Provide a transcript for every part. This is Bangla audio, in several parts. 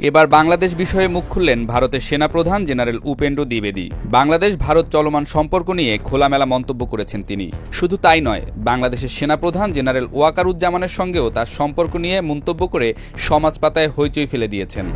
এবার বাংলাদেশ বিষয়ে মুখ খুললেন ভারতের সেনাপ্রধান জেনারেল উপেন্দ্র দ্বিবেদী। বাংলাদেশ, ভারত চলমান সম্পর্ক নিয়ে খোলামেলা মন্তব্য করেছেন তিনি। শুধু তাই নয়, বাংলাদেশের সেনাপ্রধান জেনারেল ওয়াকারুজ্জামানের সঙ্গেও তার সম্পর্ক নিয়ে মন্তব্য করে সমাজ পাতায় হইচই ফেলে দিয়েছেন।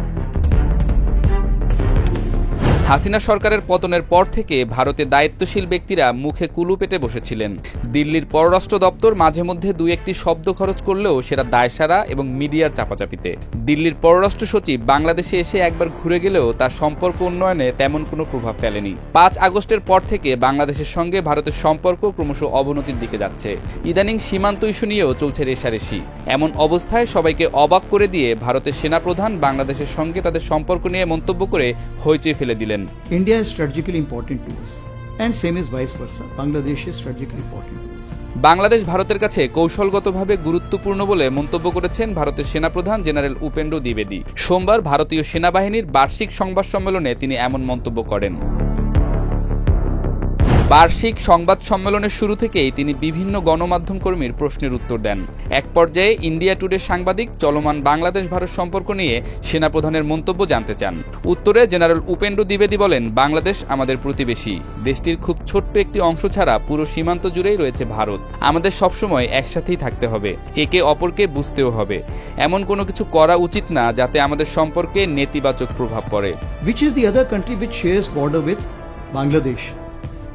হাসিনা সরকারের পতনের পর থেকে ভারতে দায়িত্বশীল ব্যক্তিরা মুখে কুলু পেটে বসেছিলেন। দিল্লির পররাষ্ট্র দপ্তর মাঝে মধ্যে দু একটি শব্দ খরচ করলেও সেটা দায়সারা এবং মিডিয়ার চাপাচাপিতে। দিল্লির পররাষ্ট্র সচিব বাংলাদেশে এসে একবার ঘুরে গেলেও তার সম্পর্ক উন্নয়নে তেমন কোনো প্রভাব ফেলেনি। পাঁচ আগস্টের পর থেকে বাংলাদেশের সঙ্গে ভারতের সম্পর্ক ক্রমশ অবনতির দিকে যাচ্ছে। ইদানিং সীমান্ত ইস্যু নিয়েও চলছে রেশারেশি। এমন অবস্থায় সবাইকে অবাক করে দিয়ে ভারতের সেনাপ্রধান বাংলাদেশের সঙ্গে তাদের সম্পর্ক নিয়ে মন্তব্য করে হইচই ফেলে দিলেন। India is strategically important to us, and same is vice versa. Bangladesh is strategically important to us. Bangladesh ভারতের কাছে কৌশলগতভাবে গুরুত্বপূর্ণ বলে মন্তব্য করেছেন ভারতের সেনাপ্রধান জেনারেল উপেন্দ্র দ্বিবেদী সোমবার ভারতীয় সেনাবাহিনীর বার্ষিক সংবাদ সম্মেলনে তিনি এমন মন্তব্য করেন বার্ষিক সংবাদ সম্মেলনের শুরু থেকেই তিনি বিভিন্ন গণমাধ্যম কর্মীর প্রশ্নের উত্তর দেন। এক পর্যায়ে ইন্ডিয়া টুডে সাংবাদিক, চলমান বাংলাদেশ ভারত সম্পর্ক নিয়ে সেনাপ্রধানের মন্তব্য জানতে চান। উত্তরে জেনারেল উপেন্দ্র দ্বিবেদী বলেন, বাংলাদেশ আমাদের প্রতিবেশী। দেশটির খুব ছোট্ট একটি অংশ ছাড়া পুরো সীমান্ত জুড়েই রয়েছে ভারত। আমাদের সবসময় একসাথেই থাকতে হবে। একে অপরকে বুঝতেও হবে। এমন কোনো কিছু করা উচিত না যাতে আমাদের সম্পর্কে নেতিবাচক প্রভাব পড়ে। Which is the other country which shares border with Bangladesh?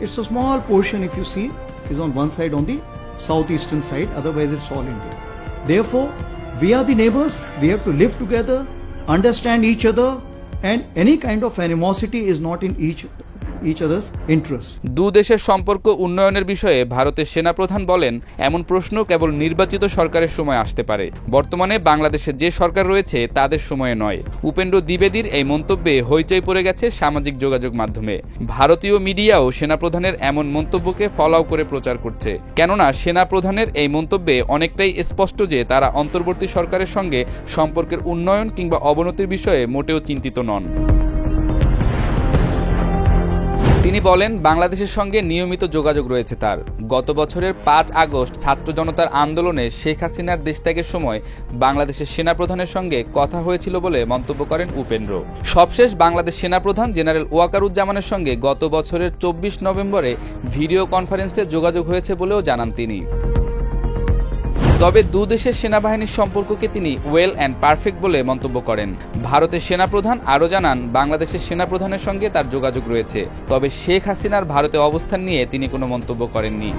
It's a small portion, if you see, is on one side on the southeastern side, otherwise, it's all India. Therefore, we are the neighbors, we have to live together, understand each other, and any kind of animosity is not in each, each other's interest. দু দেশের সম্পর্ক উন্নয়নের বিষয়ে ভারতের সেনাপ্রধান বলেন, এমন প্রশ্ন কেবল নির্বাচিত সরকারের সময় আসতে পারে। বর্তমানে বাংলাদেশে যে সরকার রয়েছে, তাদের সময়ে নয়। উপেন্দ্র দ্বিবেদীর এই মন্তব্যে হইচই পড়ে গেছে সামাজিক যোগাযোগ মাধ্যমে। ভারতীয় মিডিয়াও সেনাপ্রধানের এমন মন্তব্যকে ফলাও করে প্রচার করছে। কেননা, সেনাপ্রধানের এই মন্তব্যে অনেকটাই স্পষ্ট যে তারা অন্তর্বর্তী সরকারের সঙ্গে সম্পর্কের উন্নয়ন কিংবা অবনতির বিষয়ে মোটেও চিন্তিত নন। তিনি বলেন, বাংলাদেশের সঙ্গে নিয়মিত যোগাযোগ রয়েছে তার। গত বছরের পাঁচ আগস্ট ছাত্র জনতার আন্দোলনে শেখ হাসিনার দেশ ত্যাগের সময় বাংলাদেশের সেনাপ্রধানের সঙ্গে কথা হয়েছিল বলে মন্তব্য করেন উপেন্দ্র। সবশেষ বাংলাদেশ সেনাপ্রধান জেনারেল ওয়াকারুজ্জামানের সঙ্গে গত বছরের চব্বিশ নভেম্বরে ভিডিও কনফারেন্সে যোগাযোগ হয়েছে বলেও জানান তিনি। তবে দু দেশের সেনাবাহিনীর সম্পর্ককে তিনি ওয়েল অ্যান্ড পারফেক্ট বলে মন্তব্য করেন। ভারতের সেনাপ্রধান আরও জানান, বাংলাদেশের সেনাপ্রধানের সঙ্গে তার যোগাযোগ রয়েছে। তবে শেখ হাসিনার ভারতে অবস্থান নিয়ে তিনি কোনো মন্তব্য করেননি।